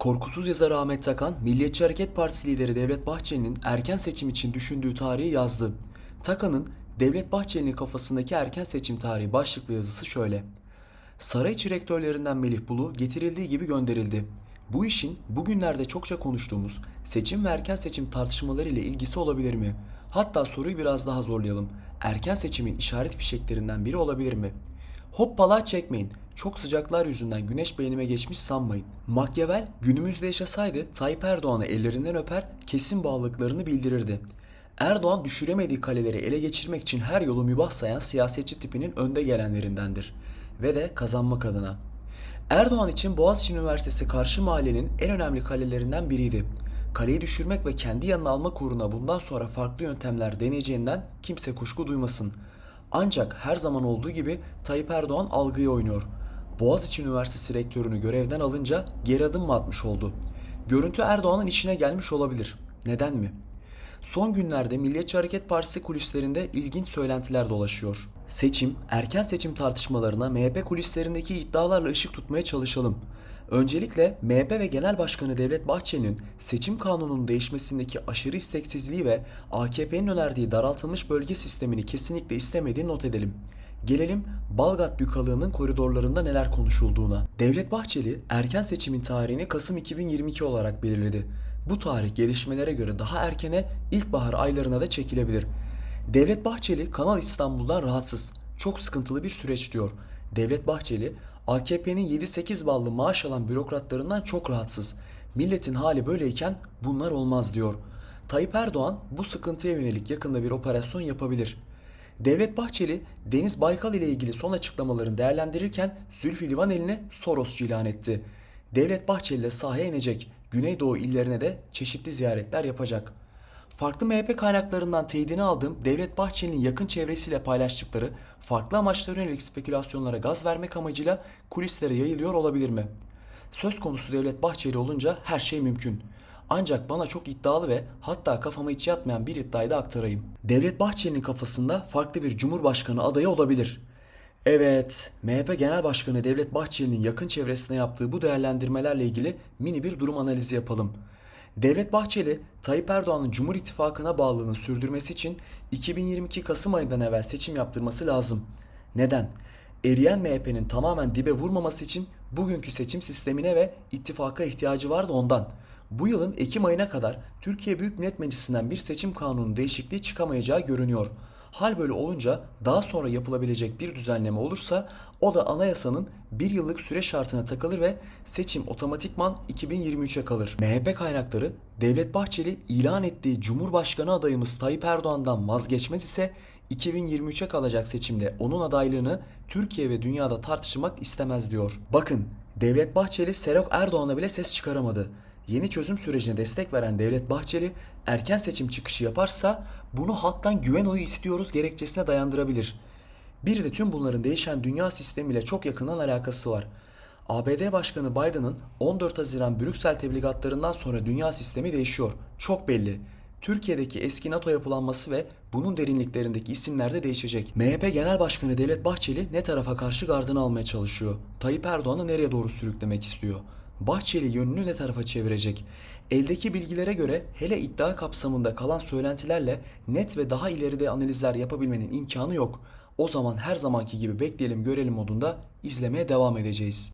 Korkusuz yazar Ahmet Takan, Milliyetçi Hareket Partisi lideri Devlet Bahçeli'nin erken seçim için düşündüğü tarihi yazdı. Takan'ın Devlet Bahçeli'nin kafasındaki erken seçim tarihi başlıklı yazısı şöyle. Saray içi rektörlerinden Melih Bulu getirildiği gibi gönderildi. Bu işin bugünlerde çokça konuştuğumuz seçim ve erken seçim tartışmaları ile ilgisi olabilir mi? Hatta soruyu biraz daha zorlayalım. Erken seçimin işaret fişeklerinden biri olabilir mi? Hoppala çekmeyin. Çok sıcaklar yüzünden güneş beynime geçmiş sanmayın. Machiavel günümüzde yaşasaydı Tayyip Erdoğan'ı ellerinden öper kesin bağlılıklarını bildirirdi. Erdoğan düşüremediği kaleleri ele geçirmek için her yolu mübah sayan siyasetçi tipinin önde gelenlerindendir. Ve de kazanmak adına. Erdoğan için Boğaziçi Üniversitesi karşı mahallenin en önemli kalelerinden biriydi. Kaleyi düşürmek ve kendi yanına almak uğruna bundan sonra farklı yöntemler deneyeceğinden kimse kuşku duymasın. Ancak her zaman olduğu gibi Tayyip Erdoğan algıyı oynuyor. Boğaziçi Üniversitesi rektörünü görevden alınca geri adım mı atmış oldu? Görüntü Erdoğan'ın işine gelmiş olabilir. Neden mi? Son günlerde Milliyetçi Hareket Partisi kulislerinde ilginç söylentiler dolaşıyor. Seçim, erken seçim tartışmalarına MHP kulislerindeki iddialarla ışık tutmaya çalışalım. Öncelikle MHP ve Genel Başkanı Devlet Bahçeli'nin seçim kanununun değişmesindeki aşırı isteksizliği ve AKP'nin önerdiği daraltılmış bölge sistemini kesinlikle istemediğini not edelim. Gelelim Balgat Dükalığı'nın koridorlarında neler konuşulduğuna. Devlet Bahçeli erken seçimin tarihini Kasım 2022 olarak belirledi. Bu tarih gelişmelere göre daha erkene ilkbahar aylarına da çekilebilir. Devlet Bahçeli Kanal İstanbul'dan rahatsız. Çok sıkıntılı bir süreç diyor. Devlet Bahçeli AKP'nin 7-8 ballı maaş alan bürokratlarından çok rahatsız. Milletin hali böyleyken bunlar olmaz diyor. Tayyip Erdoğan bu sıkıntıya yönelik yakında bir operasyon yapabilir. Devlet Bahçeli, Deniz Baykal ile ilgili son açıklamalarını değerlendirirken Zülfü Livaneli'ni Sorosçu ilan etti. Devlet Bahçeli de sahaya inecek, Güneydoğu illerine de çeşitli ziyaretler yapacak. Farklı MHP kaynaklarından teyidini aldığım Devlet Bahçeli'nin yakın çevresiyle paylaştıkları farklı amaçlara yönelik spekülasyonlara gaz vermek amacıyla kulislere yayılıyor olabilir mi? Söz konusu Devlet Bahçeli olunca her şey mümkün. Ancak bana çok iddialı ve hatta kafama hiç yatmayan bir iddiayı da aktarayım. Devlet Bahçeli'nin kafasında farklı bir cumhurbaşkanı adayı olabilir. Evet, MHP Genel Başkanı Devlet Bahçeli'nin yakın çevresine yaptığı bu değerlendirmelerle ilgili mini bir durum analizi yapalım. Devlet Bahçeli, Tayyip Erdoğan'ın Cumhur İttifakı'na bağlılığını sürdürmesi için 2022 Kasım ayından evvel seçim yaptırması lazım. Neden? Eriyen MHP'nin tamamen dibe vurmaması için bugünkü seçim sistemine ve ittifaka ihtiyacı vardı ondan. Bu yılın Ekim ayına kadar Türkiye Büyük Millet Meclisi'nden bir seçim kanunu değişikliği çıkamayacağı görünüyor. Hal böyle olunca daha sonra yapılabilecek bir düzenleme olursa o da anayasanın bir yıllık süre şartına takılır ve seçim otomatikman 2023'e kalır. MHP kaynakları Devlet Bahçeli ilan ettiği Cumhurbaşkanı adayımız Tayyip Erdoğan'dan vazgeçmez ise 2023'e kalacak seçimde onun adaylığını Türkiye ve dünyada tartışmak istemez diyor. Bakın Devlet Bahçeli Serok Erdoğan'a bile ses çıkaramadı. Yeni çözüm sürecine destek veren Devlet Bahçeli erken seçim çıkışı yaparsa bunu halktan güven oyu istiyoruz gerekçesine dayandırabilir. Bir de tüm bunların değişen dünya sistemiyle çok yakından alakası var. ABD Başkanı Biden'ın 14 Haziran Brüksel tebligatlarından sonra dünya sistemi değişiyor. Çok belli. Türkiye'deki eski NATO yapılanması ve bunun derinliklerindeki isimler de değişecek. MHP Genel Başkanı Devlet Bahçeli ne tarafa karşı gardını almaya çalışıyor? Tayyip Erdoğan'ı nereye doğru sürüklemek istiyor? Bahçeli yönünü ne tarafa çevirecek? Eldeki bilgilere göre hele iddia kapsamında kalan söylentilerle net ve daha ileride analizler yapabilmenin imkanı yok. O zaman her zamanki gibi bekleyelim görelim modunda izlemeye devam edeceğiz.